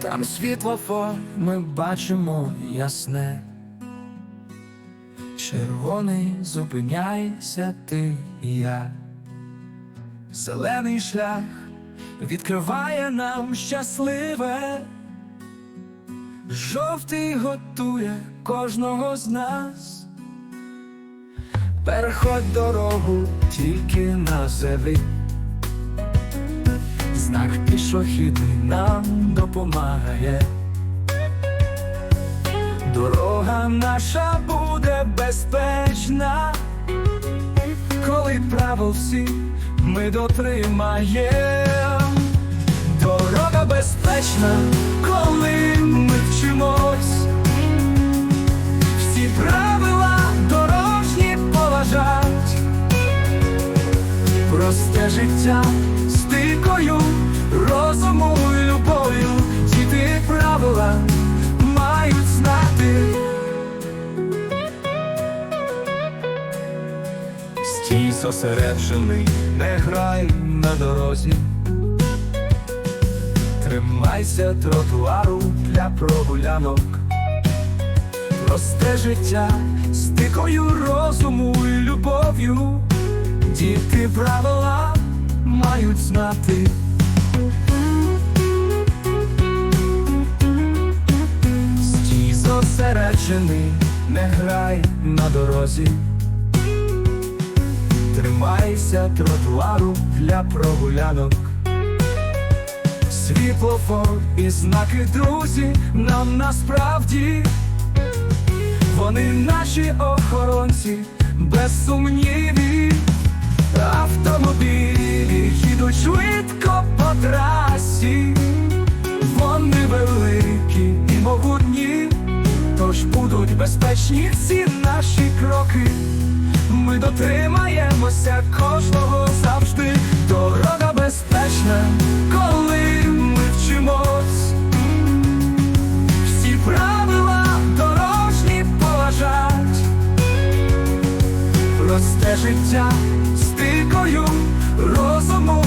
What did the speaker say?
Там світлофор ми бачимо ясне. Червоний зупиняйся ти і я. Зелений шлях відкриває нам щасливе. Жовтий готує кожного з нас. Переходь дорогу тільки на землі. Знак пішохідний нам допомагає. Дорога наша буде безпечна, коли правил всі ми дотримаєм. Дорога безпечна, коли ми вчимось. Всі правила дорожні поважать. Просте життя стикою, розуму і любов'ю, діти правила мають знати. Стій зосереджений, не грай на дорозі. Тримайся тротуару для прогулянок. Просте життя стикою розуму і любов'ю. Діти правила мають знати. Стій зосереджений, не грай на дорозі. Тримайся тротуару для прогулянок. Світлофор і знаки друзі нам насправді. Вони наші охоронці, без. Будуть безпечні всі наші кроки. Ми дотримаємося кожного завжди. Дорога безпечна, коли ми вчимось. Всі правила дорожні поважать. Просте життя стикою, розуму